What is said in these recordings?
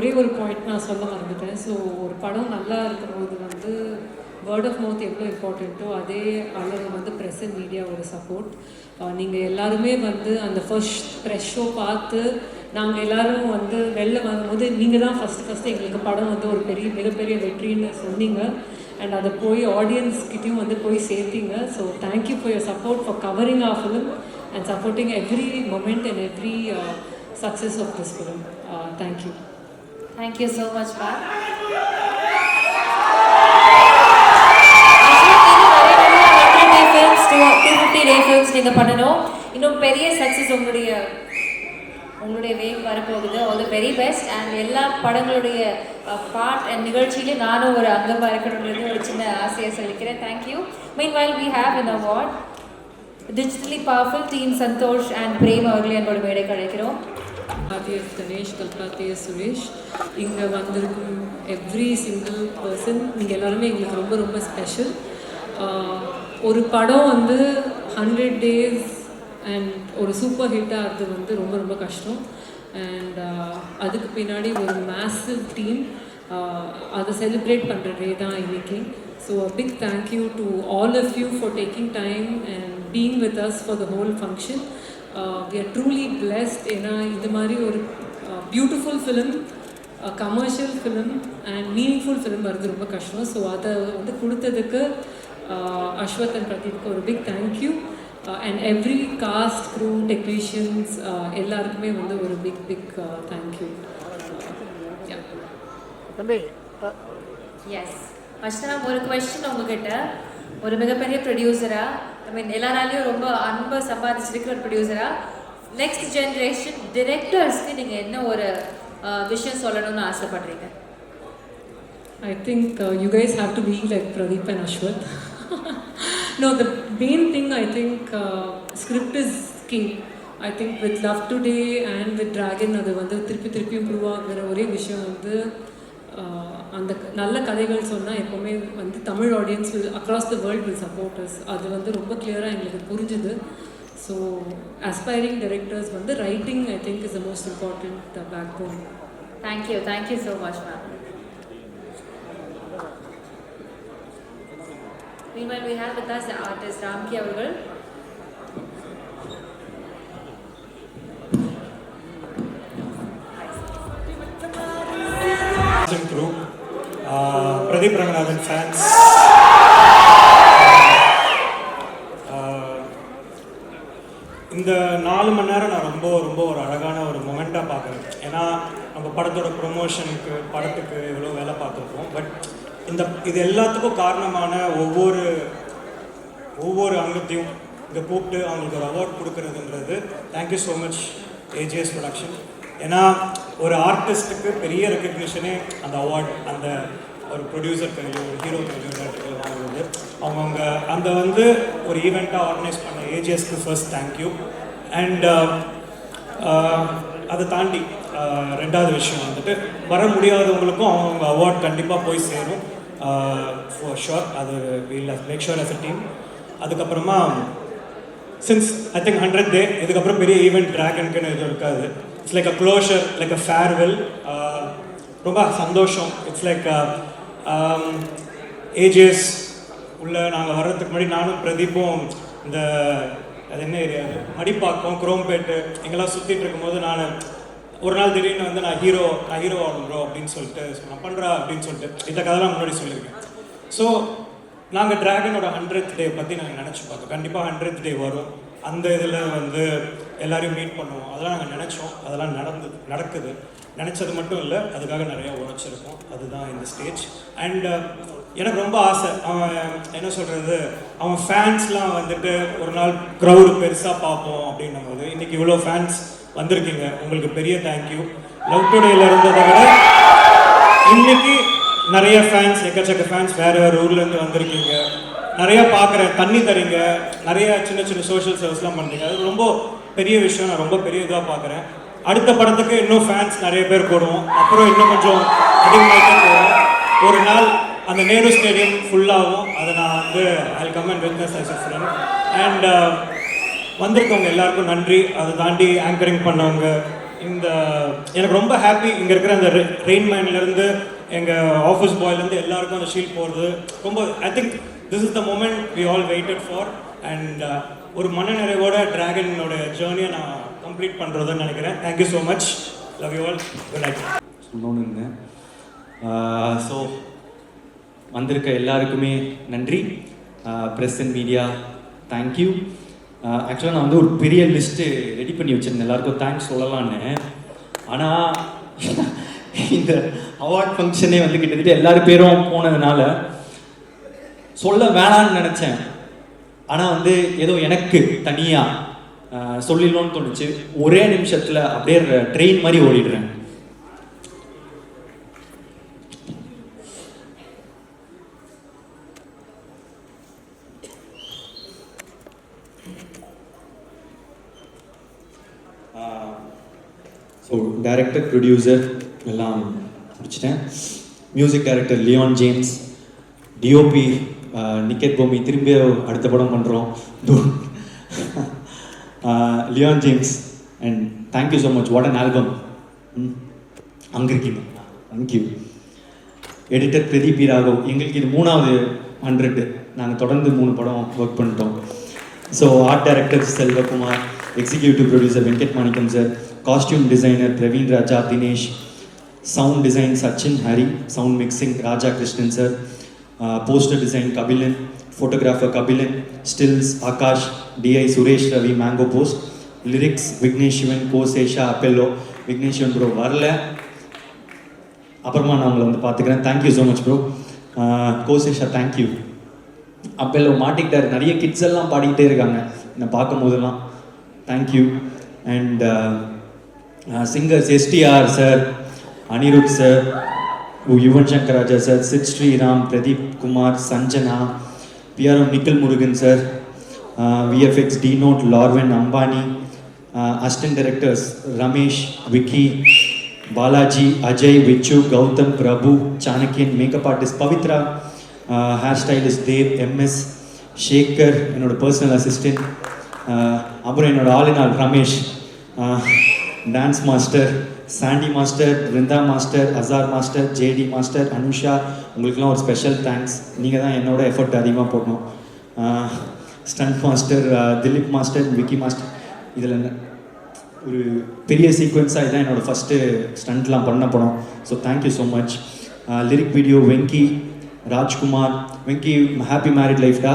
ஒரே ஒரு பாயிண்ட் நான் சொல்ல மறந்துட்டேன். ஸோ ஒரு படம் நல்லா இருக்கும்போது வந்து வேர்ட் ஆஃப் மவுத் எவ்வளோ இம்பார்ட்டண்ட்டோ அதே அளவு வந்து ப்ரெசன்ட் மீடியாவோட சப்போர்ட் நீங்கள் எல்லாருமே வந்து அந்த ஃபர்ஸ்ட் ப்ரெஷ் ஷோ பார்த்து நாங்கள் எல்லாரும் வந்து வெளில வரும்போது நீங்கள் தான் ஃபஸ்ட்டு ஃபஸ்ட்டு எங்களுக்கு படம் வந்து ஒரு பெரிய மிகப்பெரிய வெற்றின்னு சொன்னீங்க. அண்ட் அதை போய் ஆடியன்ஸ் கிட்டேயும் வந்து போய் சேர்த்தீங்க. So thank you for your support for covering of film and supporting every moment and every success of this film thank you thank you so much பா நீங்கள் பண்ணணும் இன்னும் பெரிய சக்ஸஸ் உங்களுடைய உங்களுடைய வேவ் வரப்போகுது all the very best and எல்லா படங்களுடைய பார்ட் அண்ட் நிகழ்ச்சியிலையும் நானும் ஒரு அங்கமாக இருக்கணுன்றது ஒரு சின்ன ஆசையை சொல்லிக்கிறேன் thank you meanwhile we have in award digitally powerful team Santhosh and Prem அவர்களே என்னோட மேடை அழைக்கிறோம் பாத்தியர் கணேஷ் கல்பாத்தியர் சுரேஷ் இங்கே வந்திருக்கும் எவ்ரி சிங்கிள் பர்சன் நீங்கள் எல்லாருமே எங்களுக்கு ரொம்ப ரொம்ப ஸ்பெஷல் ஒரு படம் வந்து ஹண்ட்ரட் டேஸ் அண்ட் ஒரு சூப்பர் ஹிட்டாக ஆகிறது வந்து ரொம்ப ரொம்ப கஷ்டம். அண்ட் அதுக்கு பின்னாடி ஒரு மேசிவ் டீம் அதை செலிப்ரேட் பண்ணுற டே தான் இன்னைக்கு. So a big thank you to all of you for taking time and being with us for the whole function we are truly blessed ஏன்னா இது மாதிரி ஒரு beautiful film commercial film and meaningful film வருது ரொம்ப கஷ்டம். So அதை வந்து கொடுத்ததுக்கு uh, அஸ்வத் அண்ட் பிரதீப்க்கு ஒரு big thank you and every cast crew technicians எல்லாருக்குமே வந்து ஒரு big big thank you yes Ashna ஒரு கொஸ்டின் உங்ககிட்ட. ஒரு மிகப்பெரிய ப்ரொடியூசரா ஐ மீன் எல்லாராலையும் ரொம்ப அன்பை சம்பாதிச்சிருக்கிற ஒரு ப்ரொடியூசரா நெக்ஸ்ட் ஜென்ரேஷன் டிரெக்டர்ஸ்க்கு நீங்கள் என்ன ஒரு விஷயம் சொல்லணும்னு ஆசைப்படுறீங்க? I think you guys have to be like Pradeep and Ashwath know the main thing I think script is king I think with Love Today and with Dragon அது வந்து திருப்பி திருப்பி இம்ப்ரூவ் ஆகுற ஒரே விஷயம் வந்து அந்த நல்ல கதைகள் சொன்னால் எப்போவுமே வந்து Tamil audience will across the world will supporters அது வந்து ரொம்ப கிளியராக எங்களுக்கு புரிஞ்சுது. ஸோ அஸ்பைரிங் டைரக்டர்ஸ் வந்து writing I think is the most important backbone thank you thank you so much ma'am Meanwhile, we have with us the artist Ramki அவர்கள் Pradeep Ranganathan fans இந்த நாலு மணி நேரம் நான் ரொம்ப ரொம்ப ஒரு அழகான ஒரு மொமெண்ட்டாக பார்க்குறேன். ஏன்னா நம்ம படத்தோட ப்ரொமோஷனுக்கு படத்துக்கு எவ்வளோ வேலை பார்த்துருப்போம். பட் இந்த இது எல்லாத்துக்கும் காரணமான ஒவ்வொரு ஒவ்வொரு அங்கத்தையும் இங்கே கூப்பிட்டு அவங்களுக்கு ஒரு award கொடுக்குறதுன்றது thank you so much AGS production ஏன்னா ஒரு ஆர்டிஸ்ட்டுக்கு பெரிய ரெக்கக்னிஷனே அந்த அவார்ட் அந்த ஒரு ப்ரொடியூசர் கையிலோ ஒரு ஹீரோ கையிலோ டைரக்டர் வாங்குறது. அவங்கவுங்க அந்த வந்து ஒரு ஈவெண்ட்டாக ஆர்கனைஸ் பண்ண ஏஜிஎஸ்க்கு ஃபர்ஸ்ட் தேங்க்யூ அண்ட் அதை தாண்டி uh, ரெண்டாவது விஷயம் வந்துட்டு வர முடியாதவங்களுக்கும் அவங்கவுங்க அவார்ட் கண்டிப்பாக போய் சேரும். Uh, ஃபார் ஷோர் அது we'll make sure as a team அதுக்கப்புறமா since I think hundred day இதுக்கப்புறம் பெரிய ஈவெண்ட் ட்ராகனுக்குன்னு எதுவும் இருக்காது. It's like a closure like a farewell ரொம்ப சந்தோஷம். இட்ஸ் லைக் uh, ஏஜஸ் உள்ள நாங்கள் வர்றதுக்கு முன்னாடி நானும் பிரதீப்பும் இந்த அது என்ன ஏரியா அது? மடிப்பாக்கம் குரோம்பேட்டு எங்கெல்லாம் சுற்றிட்டு இருக்கும்போது நான் ஒரு நாள் திடீர்னு வந்து நான் ஹீரோ நான் ஹீரோ ஆகணும் ப்ரோ அப்படின்னு சொல்லிட்டு நான் பண்ணுறா அப்படின்னு சொல்லிட்டு இந்த கதைலாம் முன்னாடி சொல்லியிருக்கேன். ஸோ நாங்கள் ட்ராகனோட ஹண்ட்ரட் டே பற்றி நாங்கள் நினச்சி பார்த்தோம். கண்டிப்பாக ஹண்ட்ரட் டே வரும். அந்த இதில் வந்து எல்லாரையும் மீட் பண்ணுவோம். அதெல்லாம் நாங்கள் நினச்சோம். அதெல்லாம் நடந்து நடக்குது. நினச்சது மட்டும் இல்லை அதுக்காக நிறையா உழைச்சிருக்கோம். அதுதான் இந்த ஸ்டேஜ் அண்ட் uh, எனக்கு ரொம்ப ஆசை. அவன் என்ன சொல்கிறது அவன் ஃபேன்ஸ்லாம் வந்துட்டு ஒரு நாள் க்ரௌடு பெருசாக பார்ப்போம் அப்படின்னும் போது இன்றைக்கி இவ்வளோ ஃபேன்ஸ் வந்திருக்கீங்க. உங்களுக்கு பெரிய தேங்க்யூ லவ் டுடேல இருந்ததை விட இன்னைக்கு நிறைய ஃபேன்ஸ் எக்கச்சக்க ஃபேன்ஸ் வேறு வேறு ஊர்லேருந்து வந்திருக்கீங்க. நிறையா பார்க்குறேன். தண்ணி தரீங்க. நிறைய சின்ன சின்ன சோஷியல் சர்வீஸ்லாம் பண்ணுறீங்க அது ரொம்ப பெரிய விஷயம். நான் ரொம்ப பெரிய இதாக பார்க்குறேன். அடுத்த படத்துக்கு இன்னும் ஃபேன்ஸ் நிறைய பேர் போடுவோம் அப்புறம் இன்னும் கொஞ்சம் அதிகமாக போவோம். ஒரு நாள் அந்த நேரு ஸ்டேடியம் ஃபுல்லாகும் அதை நான் வந்து I come and witness as a and uh, வந்திருக்கவங்க எல்லாருக்கும் நன்றி. அதை தாண்டி ஆங்கரிங் பண்ணவங்க இந்த எனக்கு ரொம்ப ஹாப்பி இங்கே இருக்கிற அந்த ரெயின்மேன்லேருந்து எங்கள் ஆஃபீஸ் பாய்லேருந்து எல்லாருக்கும் அந்த ஷீல்ட் போகிறது ரொம்ப I think this is the moment we all waited for and ஒரு ஒரு மனநிறைவோட ட்ராகனோட ஜேர்னியை நான் கம்ப்ளீட் பண்ணுறதுன்னு நினைக்கிறேன். Thank you so much love you all good night சொல்லணும்னு இருந்தேன். ஸோ வந்திருக்க எல்லாருக்குமே நன்றி. ப்ரெஸ் அண்ட் மீடியா தேங்க்யூ ஆக்சுவலாக நான் வந்து ஒரு பெரிய லிஸ்ட்டு ரெடி பண்ணி வச்சுருந்தேன். எல்லாருக்கும் தேங்க்ஸ் சொல்லலான்னு ஆனால் இந்த அவார்ட் ஃபங்க்ஷனே வந்து கிட்டத்தட்ட எல்லாரும் பேரும் போனதுனால சொல்ல வேணான்னு நினச்சேன். ஆனால் வந்து ஏதோ எனக்கு தனியாக சொல்லிடணும்னு தோணுச்சு. ஒரே நிமிஷத்தில் அப்படியே ட்ரெயின் மாதிரி ஓடிடுறேன். ஸோ டைரக்டர் ப்ரொடியூசர் எல்லாம் முடிச்சிட்டேன். Music director Leon James DOP Niket Komi திரும்பி அடுத்த படம் பண்ணுறோம் Leon James and thank you so much what an album அங்கே இருக்கீங்க தேங்க்யூ எடிட்டர் பிரதீப் ராகவ் எங்களுக்கு இது மூணாவது ஹண்ட்ரட் நாங்கள் தொடர்ந்து மூணு படம் ஒர்க் பண்ணிட்டோம். So art director Selvakumar executive producer Venkat Manickam sir costume designer Praveen Raja Dinesh sound design Sachin Hari sound mixing Raja Krishnan sir poster design Kabilan photographer Kabilan stills Aakash DI Suresh Ravi mango post lyrics Vignesh Shivan Kosesha அப்பெல்லோ Vignesh Shivan bro வரல. அப்புறமா நான் உங்களை வந்து பார்த்துக்கிறேன். Thank you so much bro Kosesha thank you அப்பெல்லோ மாட்டிக்கிட்டார். நிறைய kids எல்லாம் பாடிக்கிட்டே இருக்காங்க. என்னை பார்க்கும் போதெல்லாம் thank you and singers STR sir Anirudh sir Yuvan Shankar Raja sir Sid Sriram Pradeep Kumar Sanjana PRM Nikhil Murugan sir VFX D நோட் லார்வன் Ambani assistant directors Ramesh Vicky Balaji Ajay Vichu Gautham Prabhu Chanakyan makeup artist Pavithra hair stylist Dev MS Shekar என்னோட personal assistant அப்புறம் என்னோட ஆளினால் Ramesh dance master Sandy master Brinda master Azhar master JD master Anusha உங்களுக்குலாம் ஒரு special thanks நீங்கள் தான் என்னோட effort அதிகமாக போடணும். Stunt master Dileep master Vicky master இதில் ஒரு பெரிய சீக்வன்ஸாக இதான் என்னோடய ஃபஸ்ட்டு ஸ்டண்ட்லாம் பண்ண படம். So thank you so much lyric video Venky Rajkumar Venky happy married லைஃப்டா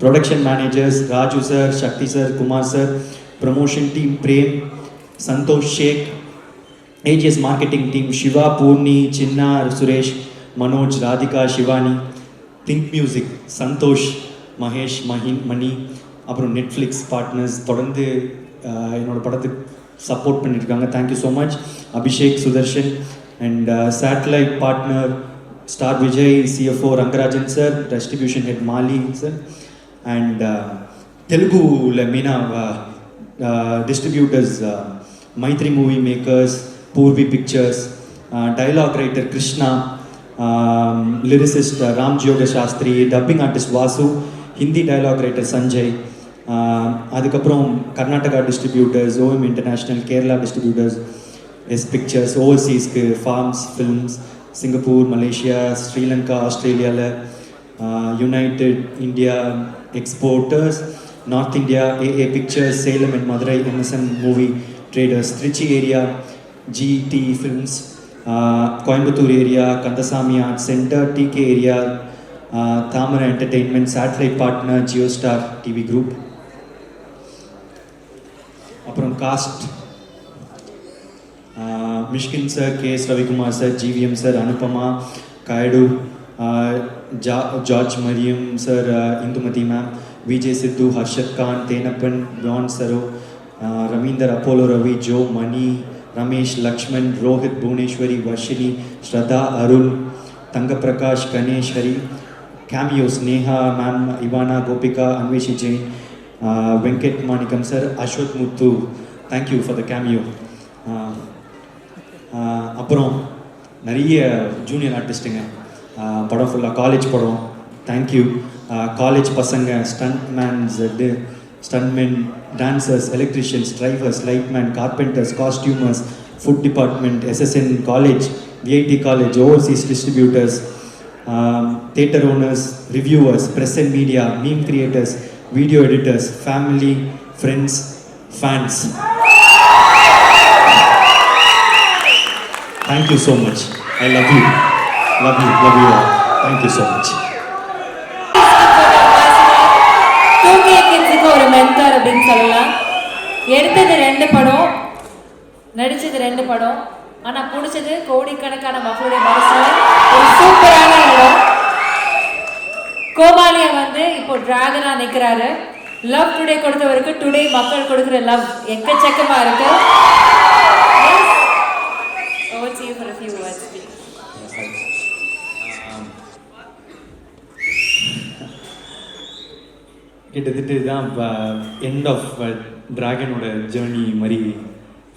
production managers Raju sir Sakthi sir Kumar sir promotion team Prem Santhosh Sheikh AGS marketing team Siva Poorni Chinna Suresh Manoj Radhika Sivani think music Santhosh Mahesh Mahin Mani அப்புறம் Netflix partners தொடர்ந்து என்னோடய படத்துக்கு support பண்ணியிருக்காங்க thank you so much Abhishek Sudharshan and satellite partner Star Vijay CFO Rangarajan sir distribution head Mali sir and தெலுங்குவில் Meena distributors Mythri movie makers Poorvi pictures dialogue writer Krishna lyricist Ram Joga Sastry dubbing artist Vasu Hindi dialogue writer Sanjay அதுக்கப்புறம் Karnataka distributors OM international Kerala distributors S pictures ஓவர்சீஸ்க்கு Phars films Singapore Malaysia Sri Lanka ஆஸ்திரேலியாவில் united India exporters North India AA pictures Salem and Madurai MSM movie traders Trichy area GD films Coimbatore area Kandasamy art centre TK area Thamarai entertainment satellite partner Jio Star TV group அப்புறம் cast Mysskin sir K S Ravikumar sir GVM sir Anupama Kayadu ஜா George Maryan sir Indhumathi ma'am Vijay Siddhu Harshath Khan Thenappan பியான் சரோ Ravindar Apollo Ravi Jo Mani Ramesh Lakshman Rohit Bhuvaneswari Varshini Shraddha Arul Thangaprakash Ganesh Hari cameos Neha ma'am Ivana Gopika Anveshi Jain Venkat Manickam sir Ashwath Muthu thank you for the cameo அப்புறம் நிறைய junior ஆர்டிஸ்ட்டுங்க படம் ஃபுல்லாக college படம் thank you college பசங்க stunt mens இது stuntmen dancers electricians drivers lightman carpenters costumers food department SSN college VIT college overseas distributors theatre owners reviewers press and media meme creators video editors family friends fans thank you so much I love you love you love you thank you so much ஒரு mentor அப்படின்னு சொல்லலாம் எடுத்தது ரெண்டு படம் நடித்தது ரெண்டு படம் ஆனா பிடிச்சது கோடிக்கணக்கான மக்களுடைய மனசுல ஒரு சூப்பரான இடம் கோமாளியா வந்து இப்போ டிராகனா நிக்கிறாரு. லவ் டுடே கொடுத்தவருக்கு டுடே மக்கள் கொடுக்குற லவ் எக்கச்சக்கமா இருக்கு. கிட்டத்தட்ட இதுதான் இப்போ எண்ட் ஆஃப் ட்ராகனோட ஜேர்னி மாதிரி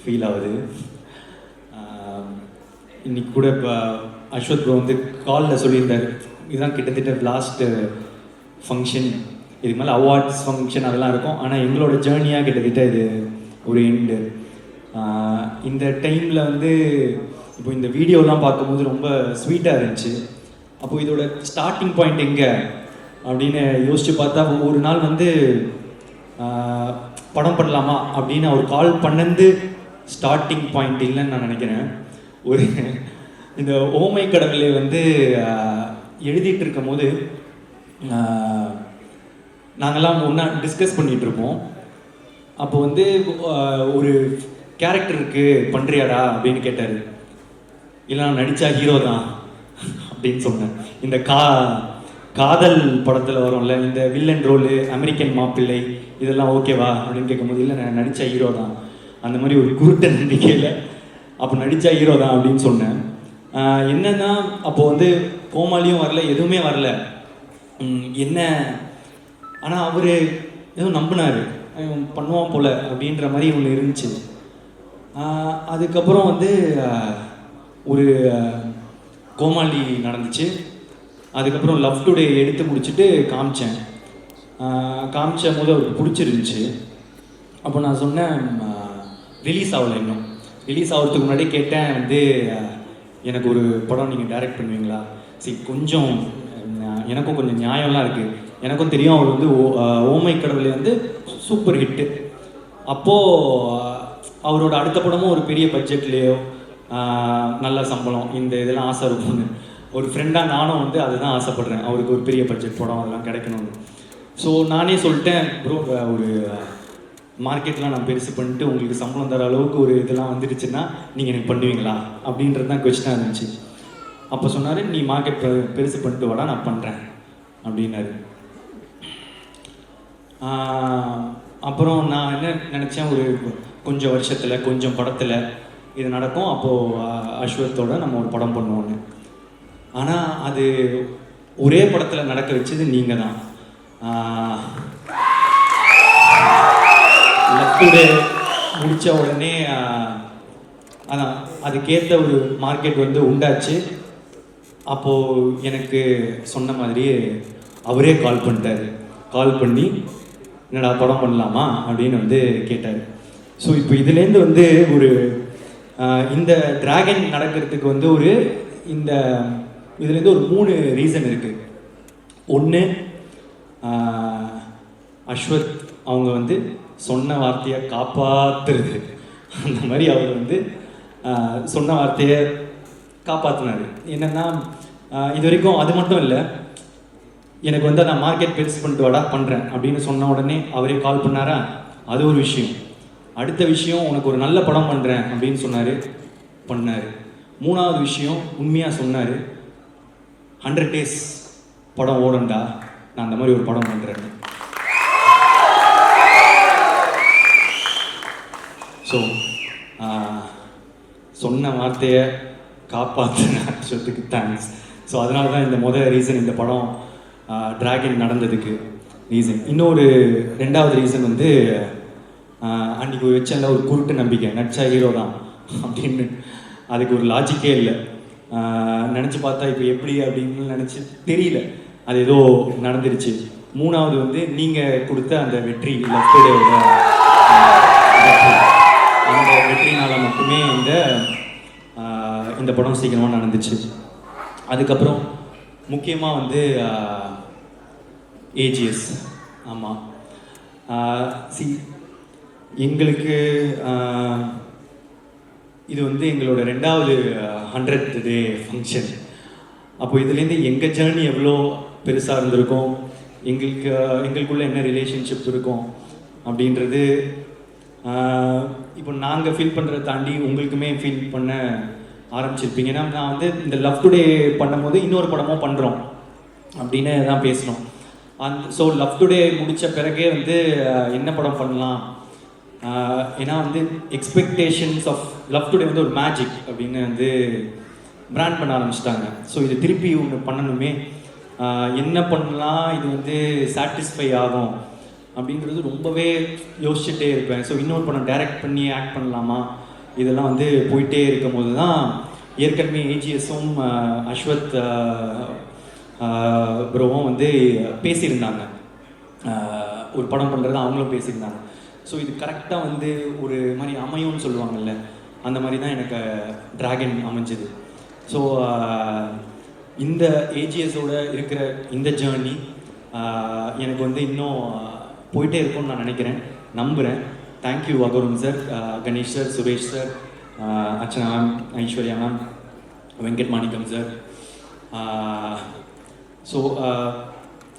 ஃபீல் ஆகுது. இன்னைக்கு கூட இப்போ அஸ்வத் ப்ரோ வந்து காலில் சொல்லியிருந்தார். இதுதான் கிட்டத்தட்ட லாஸ்ட்டு ஃபங்க்ஷன் இதுக்கு மேலே அவார்ட்ஸ் ஃபங்க்ஷன் அதெல்லாம் இருக்கும். ஆனால் எங்களோட ஜேர்னியாக கிட்டத்தட்ட இது ஒரு எண்டு இந்த டைமில் வந்து இப்போ இந்த வீடியோலாம் பார்க்கும்போது ரொம்ப ஸ்வீட்டாக இருந்துச்சு. அப்போ இதோட ஸ்டார்டிங் பாயிண்ட் எங்கே? அப்படின்னு யோசிச்சு பார்த்தா ஒரு நாள் வந்து படம் பண்ணலாமா அப்படின்னு அவர் கால் பண்ணது ஸ்டார்டிங் பாயிண்ட் இல்லைன்னு நான் நினைக்கிறேன். ஒரு இந்த ஓமை கடவுளை வந்து எழுதிட்டு இருக்கும் போது நாங்கள்லாம் ஒன்றா டிஸ்கஸ் பண்ணிட்டு இருப்போம் அப்போ வந்து ஒரு கேரக்டர் இருக்கு பண்றியாடா அப்படின்னு கேட்டார். இல்லை நான் நடித்தா ஹீரோ தான் அப்படின்னு சொன்னேன். இந்த கா காதல் படத்தில் வரும்ல இந்த வில்லன் ரோலு அமெரிக்கன் மாப்பிள்ளை இதெல்லாம் ஓகேவா அப்படின்னு கேட்கும்போது இல்லை நான் நடித்த ஹீரோ தான். அந்த மாதிரி ஒரு குருட்ட நம்பிக்கையில் அப்போ நடித்த ஹீரோ தான் அப்படின்னு சொன்னேன். என்னன்னா அப்போ வந்து கோமாளியும் வரல எதுவுமே வரல. என்ன? ஆனால் அவர் ஏதோ நம்பினார். பண்ணுவான் போல அப்படின்ற மாதிரி ஒன்று இருந்துச்சு. அதுக்கப்புறம் வந்து ஒரு கோமாளி நடந்துச்சு. அதுக்கப்புறம் லவ் டுடே எடுத்து முடிச்சுட்டு காமிச்சேன். ஆஹ் காமிச்ச போது அவருக்கு பிடிச்சிருந்துச்சு. அப்போ நான் சொன்னேன் ரிலீஸ் ஆகலை இன்னும். ரிலீஸ் ஆகிறதுக்கு முன்னாடி கேட்டேன் வந்து எனக்கு ஒரு படம் நீங்கள் டைரக்ட் பண்ணுவீங்களா? சரி கொஞ்சம் எனக்கும் கொஞ்சம் நியாயம்லாம் இருக்குது எனக்கும் தெரியும் அவர் வந்து ஓ- ஓமை கடவுளை வந்து சூப்பர் ஹிட்டு அப்போது அவரோட அடுத்த படமும் ஒரு பெரிய பட்ஜெட்லேயோ நல்ல சம்பளம் இந்த இதெல்லாம் ஆசை இருக்கும்னு. ஒரு ஃப்ரெண்டாக நானும் வந்து அதுதான் ஆசைப்படுறேன். அவருக்கு ஒரு பெரிய பட்ஜெட் படம் அதெல்லாம் கிடைக்கணும்னு. ஸோ நானே சொல்லிட்டேன் ப்ரோ ஒரு மார்க்கெட்லாம் நான் பெருசு பண்ணிட்டு உங்களுக்கு சம்பளம் தர அளவுக்கு ஒரு இதெல்லாம் வந்துடுச்சுன்னா நீங்கள் எனக்கு பண்ணுவீங்களா? அப்படின்றது தான் கொஸ்டினாக இருந்துச்சு. அப்போ சொன்னார் நீ மார்க்கெட் பெருசு பண்ணிட்டு வாடா நான் பண்ணுறேன் அப்படின்னாரு. அப்புறம் நான் என்ன நினச்சேன் ஒரு கொஞ்சம் வருஷத்தில் கொஞ்சம் படத்தில் இது நடக்கும். அப்போது அஸ்வத்தோட நம்ம ஒரு படம் பண்ணுவோன்னு ஆனால் அது ஒரே படத்தில் நடக்க வச்சது நீங்கள் தான் லக்குடு முடித்த உடனே அதான் அதுக்கேற்ற ஒரு மார்க்கெட் வந்து உண்டாச்சு. அப்போது எனக்கு சொன்ன மாதிரியே அவரே கால் பண்ணிட்டாரு. கால் பண்ணி என்னடா படம் பண்ணலாமா? அப்படின்னு வந்து கேட்டார். ஸோ இப்போ இதுலேருந்து வந்து ஒரு இந்த டிராகன் நடக்கிறதுக்கு வந்து ஒரு இந்த இதுலேருந்து ஒரு மூணு ரீசன் இருக்குது ஒன்று அஸ்வத் அவங்க வந்து சொன்ன வார்த்தையை காப்பாத்துறது. அந்த மாதிரி அவர் வந்து சொன்ன வார்த்தையை காப்பாற்றினார் என்னென்னா இது வரைக்கும் அது மட்டும் இல்லை எனக்கு வந்து நான் மார்க்கெட் பெருசு பண்ணிட்டு வாடா பண்ணுறேன் அப்படின்னு சொன்ன உடனே அவரே கால் பண்ணாரா? அது ஒரு விஷயம். அடுத்த விஷயம் உனக்கு ஒரு நல்ல படம் பண்ணுறேன் அப்படின்னு சொன்னார் பண்ணார். மூணாவது விஷயம் உண்மையாக சொன்னார் ஹண்ட்ரட் டேஸ் படம் ஓடண்டா நான் அந்த மாதிரி ஒரு படம் பண்ணுறேன் ஸோ சொன்ன வார்த்தையை காப்பாற்றின அச்சத்துக்கு தேங்க்ஸ் ஸோ அதனால தான் இந்த முதல் ரீசன் இந்த படம் ட்ராகன் நடந்ததுக்கு ரீசன் இன்னொரு ரெண்டாவது ரீசன் வந்து அன்றைக்கி அன்னைக்கு ஒரு வச்சல ஒரு குருட்டு நம்பிக்கை. நடிச்சா ஹீரோ தான் அப்படின்னு. அதுக்கு ஒரு லாஜிக்கே இல்லை. நினச்சி பார்த்தா இப்போ எப்படி அப்படின்னு நினச்சி தெரியல. அது ஏதோ நடந்துருச்சு. மூணாவது வந்து நீங்கள் கொடுத்த அந்த வெற்றி லவ்டோட மட்டுமே இந்த இந்த படம் சீக்கிரமாக நடந்துச்சு. அதுக்கப்புறம் முக்கியமாக வந்து ஏஜிஎஸ் ஆமாம் சி எங்களுக்கு இது வந்து எங்களோட ரெண்டாவது ஹண்ட்ரட் டே ஃபங்க்ஷன் அப்போ இதுலேருந்து எங்கள் ஜேர்னி எவ்வளோ பெருசாக இருந்திருக்கும்? எங்களுக்கு எங்களுக்குள்ள என்ன ரிலேஷன்ஷிப் இருக்கும்? அப்படின்றது இப்போ நாங்கள் ஃபீல் பண்ணுறத தாண்டி உங்களுக்குமே ஃபீல் பண்ண ஆரம்பிச்சிருப்பீங்க. ஏன்னா நான் வந்து இந்த லவ் டுடே பண்ணும்போது இன்னொரு படமும் பண்ணுறோம் அப்படின்னு தான் பேசணும் அந் ஸோ லவ் டுடே முடித்த பிறகே வந்து என்ன படம் பண்ணலாம்? ஏன்னா வந்து எக்ஸ்பெக்டேஷன்ஸ் ஆஃப் லவ் டுடே வந்து ஒரு மேஜிக் அப்படின்னு வந்து பிராண்ட் பண்ண ஆரம்பிச்சிட்டாங்க. ஸோ இது திருப்பி ஒன்று பண்ணணுமே. என்ன பண்ணலாம்? இது வந்து சாட்டிஸ்ஃபை ஆகும். அப்படிங்கிறது ரொம்பவே யோசிச்சுட்டே இருப்பேன். ஸோ இன்னொரு படம் டைரக்ட் பண்ணி ஆக்ட் பண்ணலாமா? இதெல்லாம் வந்து போயிட்டே இருக்கும்போது தான் ஏற்கனவே ஏஜிஎஸும் அஸ்வத் ப்ரோவும் வந்து பேசியிருந்தாங்க. ஒரு படம் பண்ணுறது அவங்களும் பேசியிருந்தாங்க. ஸோ இது கரெக்டாக வந்து ஒரு மாதிரி அமையும்னு சொல்லுவாங்கல்ல. அந்த மாதிரி தான் எனக்கு டிராகன் அமைஞ்சது. ஸோ இந்த ஏஜிஎஸோட இருக்கிற இந்த ஜேர்னி எனக்கு வந்து இன்னும் போயிட்டே இருக்கும்னு நான் நினைக்கிறேன். நம்புகிறேன் thank you Aghoram sir Ganesh sir Suresh sir Archana ma'am Aishwarya ma'am Venkat Manickam sir so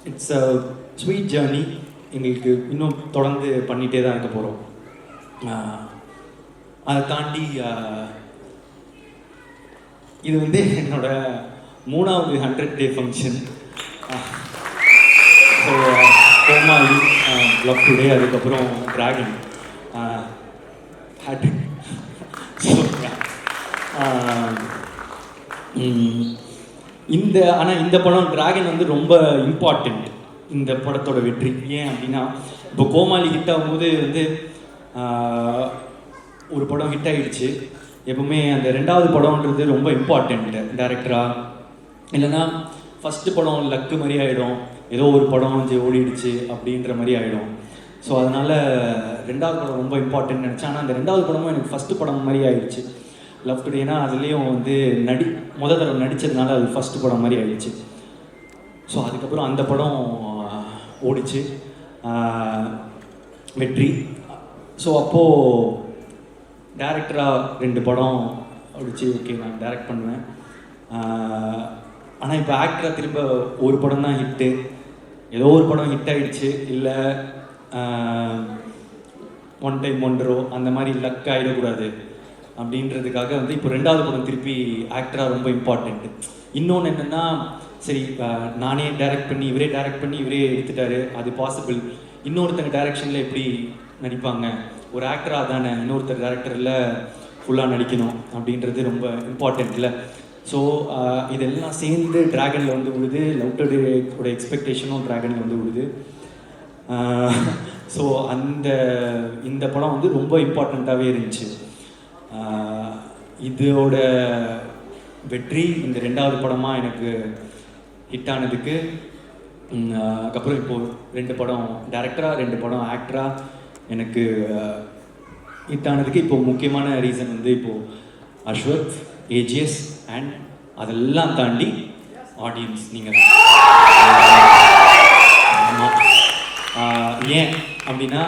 it's a sweet journey எங்களுக்கு இன்னும் தொடர்ந்து பண்ணிகிட்டே தான் இருக்க போகிறோம் uh, அதை தாண்டி uh, இது வந்து என்னோட மூணாவது hundred day function so Comali Love Today அதுக்கப்புறம் டிராகன் ஹேட்ரிக் இந்த ஆனால் இந்த படம் டிராகன் வந்து ரொம்ப இம்பார்ட்டண்ட் இந்த படத்தோட வெற்றி. ஏன் அப்படின்னா இப்போ கோமாளி ஹிட் ஆகும்போது வந்து ஒரு படம் ஹிட் ஆகிடுச்சு எப்பவுமே அந்த ரெண்டாவது படம்ன்றது ரொம்ப இம்பார்ட்டண்ட் டேரக்டராக இல்லைன்னா ஃபஸ்ட்டு படம் லக்கு மாதிரி ஆகிடும் ஏதோ ஒரு படம் வந்து ஓடிடுச்சு அப்படின்ற மாதிரி ஆகிடும் ஸோ அதனால் ரெண்டாவது படம் ரொம்ப இம்பார்ட்டன்ட் நினச்சேன். ஆனால் அந்த ரெண்டாவது படமும் எனக்கு ஃபஸ்ட்டு படம் மாதிரி ஆயிடுச்சு லவ் டுடேனா அதுலேயும் வந்து நடி முத தடவை நடித்ததுனால அது ஃபஸ்ட்டு படம் மாதிரி ஆயிடுச்சு ஸோ அதுக்கப்புறம் அந்த படம் ஓடிச்சு. வெற்றி. ஸோ அப்போது டேரக்டராக ரெண்டு படம் ஓடிச்சு. ஓகே நான் டேரக்ட் பண்ணுவேன். ஆனால் இப்போ ஆக்டராக திரும்ப ஒரு படம் தான் ஹிட்டு ஏதோ ஒரு படம் ஹிட் ஆகிடுச்சு இல்லை ஒன் டைம் ஒன்றோ அந்த மாதிரி லக் ஆகிடக்கூடாது அப்படின்றதுக்காக வந்து இப்போ ரெண்டாவது படம் திருப்பி ஆக்டராக ரொம்ப இம்பார்ட்டண்ட்டு இன்னொன்று என்னென்னா சரி நானே டைரக்ட் பண்ணி இவரே டைரக்ட் பண்ணி இவரே எடுத்துட்டாரு அது பாசிபிள் இன்னொருத்தங்க டைரக்ஷனில் எப்படி நடிப்பாங்க? ஒரு ஆக்டராக தானே இன்னொருத்தர் டேரக்டரில் ஃபுல்லாக நடிக்கணும் அப்படின்றது ரொம்ப இம்பார்ட்டண்ட்ல ஸோ uh, இதெல்லாம் சேர்ந்து ட்ராகனில் வந்து விழுது. லவ்டோட எக்ஸ்பெக்டேஷனும் ட்ராகனில் வந்து விழுது. Uh, ஸோ அந்த இந்த படம் வந்து ரொம்ப இம்பார்ட்டண்ட்டாகவே இருந்துச்சு. Uh, இதோட வெற்றி இந்த ரெண்டாவது படமாக எனக்கு ஹிட் ஆனதுக்கு அதுக்கப்புறம் இப்போது ரெண்டு படம் டேரக்டராக ரெண்டு படம் ஆக்டராக எனக்கு ஹிட் ஆனதுக்கு இப்போது முக்கியமான ரீசன் வந்து இப்போது அஸ்வத் ஏஜிஎஸ் அண்ட் அதெல்லாம் தாண்டி ஆடியன்ஸ் நீங்கள் ஏன் அப்படின்னா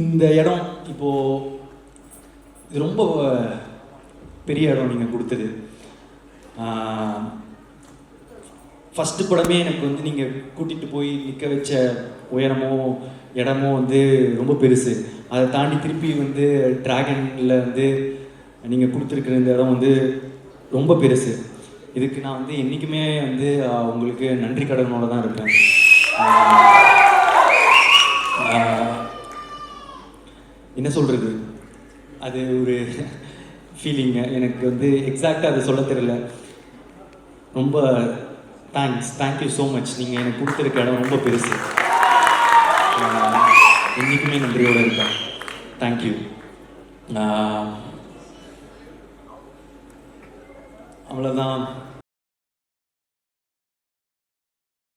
இந்த இடம் இப்போது இது ரொம்ப பெரிய இடம் நீங்கள் கொடுத்தது. ஃபஸ்ட்டு படமே எனக்கு வந்து நீங்கள் கூட்டிகிட்டு போய் நிற்க வச்ச உயரமோ இடமோ வந்து ரொம்ப பெருசு. அதை தாண்டி திருப்பி வந்து டிராகனில் வந்து நீங்கள் கொடுத்துருக்குற இந்த இடம் வந்து ரொம்ப பெருசு. இதுக்கு நான் வந்து என்றைக்குமே வந்து உங்களுக்கு நன்றி கடனோட தான் இருப்பேன். என்ன சொல்கிறது அது ஒரு ஃபீலிங்கு எனக்கு வந்து எக்ஸாக்டாக அதை சொல்ல தெரியல. ரொம்ப தேங்க்ஸ் தேங்க்யூ ஸோ மச் நீங்கள் எனக்கு கொடுத்துருக்க இடம் ரொம்ப பெருசு. என்றைக்குமே நன்றியோடு இருக்கேன் தேங்க்யூ அவ்வளோதான்